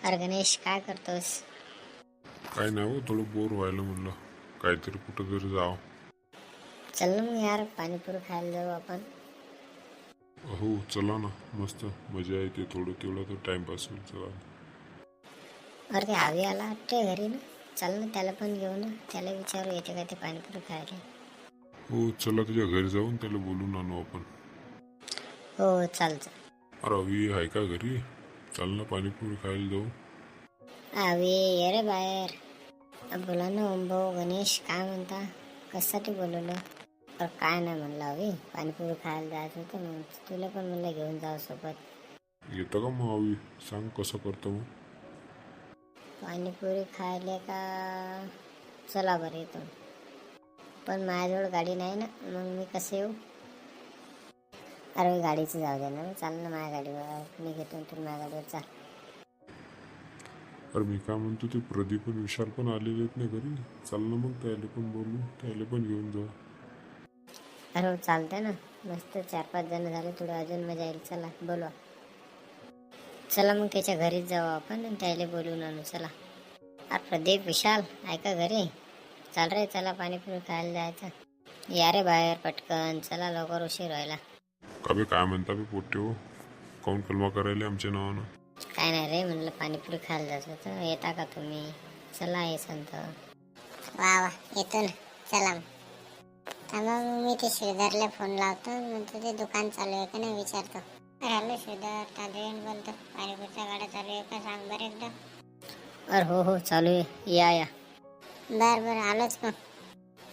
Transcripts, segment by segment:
अरे गणेश काय करतोस? काय नाही हो थोडं बोर व्हायला म्हणलं. काहीतरी कुठं तरी जावं. चल ना मग यार पाणीपुरी खायला जाऊ आपण. हो चला ना. मस्त. मजा येते थोडं तेवढं तर टाइमपास होईल चला. अरे ते आवी आला वाटते घरी ना? चल ना त्याला पण घेऊ ना. त्याला विचारू येते का ते पाणीपुरी खायला? हो चला तुझ्या घरी जाऊन त्याला बोलून आणू आपण. हो चाल चाल अरे अवी आहे का घरी? चाल ना पाणीपुरी खायला जाऊ. आवी ये रे बाहेर. बोला ना ओम भाऊ गणेश काय म्हणता? कशासाठी बोलवलं? अरे काय नाही म्हणलं आवी. पाणीपुरी खायला जायचं होतं मग तुला पण म्हणलं घेऊन जावं सोबत. येतं का मग अवी सांग कसं करतं मग. पाणीपुरी खायला का? चला बरं येतो पण माझ्याजवळ गाडी नाही ना मग मी कसं येऊ? अरे गाडीचं जाऊ दे ना. चाल ना माझ्या गाडीवर. मी घेतो तू माझ्या गाडीवर चाल. अरे मी काय म्हणतो ते प्रदीप आणि विशाल पण आलेले आहेत ना घरी. चाल ना मग त्याला पण बोलू. त्याला पण घेऊन जा. अरे हो, चालतंय ना. मस्त चार पाच जण झाले थोडं अजून मजा येईल. चला बोलवा. चला मग त्याच्या घरीच जाऊ आपण आणि त्याला बोलवून आणू. चला. अरे प्रदीप विशाल ऐका घरी. चाल रे चला पाणीपुरी खायला जायचं. या रे बाहेर पटकन. चला लवकर उशीर व्हायला. का बे काय म्हणता बे पोट्टे हो काऊन कलमा करायला आमच्या नावानं? काय नाही रे म्हणलं पाणीपुरी खायला जायचं होतं. येता का तुम्ही? चला ये संत. वा वा येतो ना. चला थांबा मग मी ते श्रीधरला फोन लावतो. म्हणतो ते दुकान चालू आहे का नाही विचारतो. हॅलो श्रीधर ताजवेन बोलतो. पाणीपुरीच्या गाड्या चालू आहे का सांग बरं एकदा. अरे हो हो चालू आहे. या या. बर बर आलोच मग.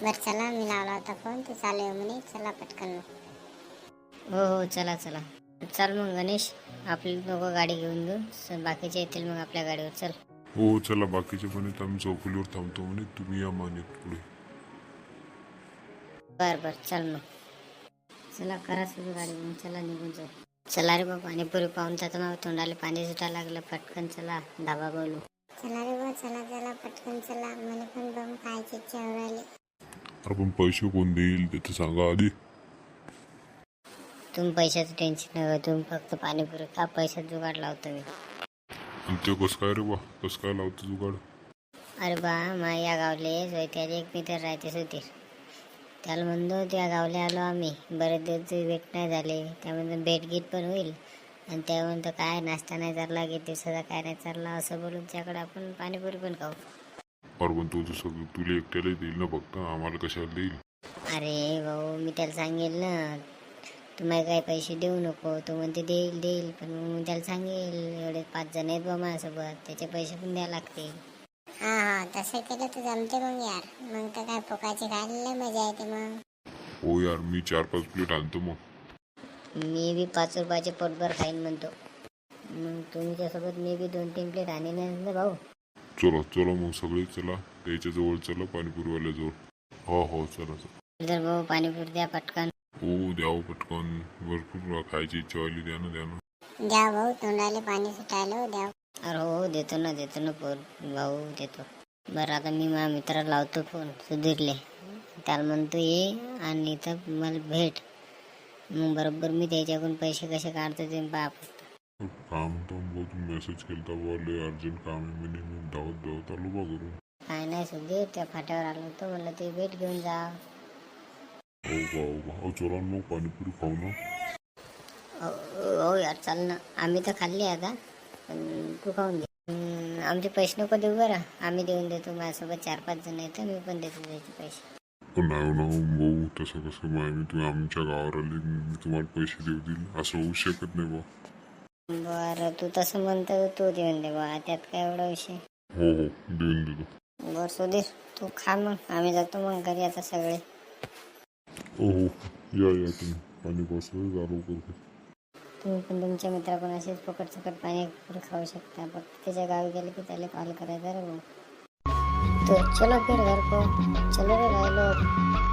बर चला मी लावला होता फोन ते चालू आहे म्हणे. चला पटकन मग. हो हो चला चला. चल मग गणेश. आपली लोक गाडी घेऊन घेऊ बाकीचे येतील मग आपल्या गाडीवर. चल. हो चला बाकीचे पण येत आम्ही चौफुलीवर थांबतो म्हणे. तुम्ही या मानित पुढे. बर बर. चल मग. चला करा सुरू गाडी मग चला निघून जाऊ. चला रे बा पाणीपुरी पाहून तर मग तोंडाला पाणी सुटायला लागलं. पटकन चला धाबा बोलू. चला रे बा चला चला पटकन चला. मला पण बघून खायची अरे पण पैसे कोण देईल ते सांगा आधी. तुम्ही पैशाचं टेन्शन नका तुम्ही फक्त पाणीपुरी खा पैशात जुगाड लावतो मी. आणि ते कसं काय रे बा कसं काय लावतं जुगाड? अरे बा माया गावले त्याचे एक मित्र राहते सुधीर त्याला म्हणतो त्या गावले आलो आम्ही. बरेच दिवस भेट नाही झाले. त्यामध्ये भेट गीट पण होईल. आणि त्या म्हणतो काय नाश्ता नाही चालला किती दिवसाचा काय नाही चालला असं बोलून त्याकडे आपण पाणीपुरी पण खाऊ. अरे पण तू तुला एकट्याला देईल ना फक्त आम्हाला कशाला देईल? अरे भाऊ मी त्याला सांगेल ना तुम्हाला काही पैसे देऊ नको. तो म्हणते देईल देईल. पण मग मी त्याला सांगेल एवढे पाच जण आहेत बा माझ्यासोबत त्याचे पैसे पण द्यावे लागतील. हा हा तसं केलं तर जमते मग यार. मग तर काय फुकाची खायला मजा येते मग. हो यार मी चार पाच प्लेट आणतो मग. मी बी पाच रुपयाचे पोटभर खाईन म्हणतो. मग तुमच्यासोबत मी बी दोन तीन प्लेट आणि ना भाऊ. चला चला मग सगळे चला. त्याच्याजवळ चला पाणीपुरीवाल्या जवळ. हो हो चला चला. भाऊ पाणीपुरी द्या पटकन. हो द्यावं पटकन. भरपूर खायची इच्छा व्हायली द्या ना द्या ना. द्या भाऊ तोंडाले पाणी सुटायला द्या. अरे हो हो देतो ना देतो ना पोर भाऊ देतो. बरं आता मी माझ्या मित्राला लावतो फोन सुधीरले. त्याला म्हणतो ये आणि इथं मला भेट. मग बरोबर मी त्याच्याकडून पैसे कसे काढतो ते पहा काम तर भाऊ तुम्ही मेसेज केलता बुवा लय अर्जंट काम आहे. म्हणे मी धावत धावत आलो बा घरून. काय नाही सुधीर त्या फाट्यावर आलो होतो. म्हणलं ते भेट घेऊन जा. हो का? हो का हो चला ना मग पाणीपुरी खाऊ ना. हो यार चाल ना. आम्ही तर खाल्ली आता. पण तू खाऊन घे. हम्म, आमचे पैसे नको देऊ बरं. आम्ही देऊन देतो माझ्यासोबत चार पाच जण आहेत मी पण देतो त्याचे पैसे. पण नाही ना भाऊ तसं कसं मग आम्ही तुम्ही आमच्या गावावर आले मी तुम्हाला पैसे देऊ देईल. असं होऊ शकत नाही बा बरं तू तसं म्हणतो तू देऊन दे बा त्यात काय एवढा विषय? हो हो देऊन देतो. बरं सुधीर तू खा मग. आम्ही जातो मग घरी आता सगळे. हो या या तुम्ही पाणी पासलं जा करतो तुम्ही पण तुमच्या मित्राकडून असेच फुकट फुकट पाणी पुढे खाऊ शकता. फक्त त्याच्या गावी गेले की त्याला कॉल करायचा रे भाऊ. तो चलो फिर घर को. चलो रे भाई लोग.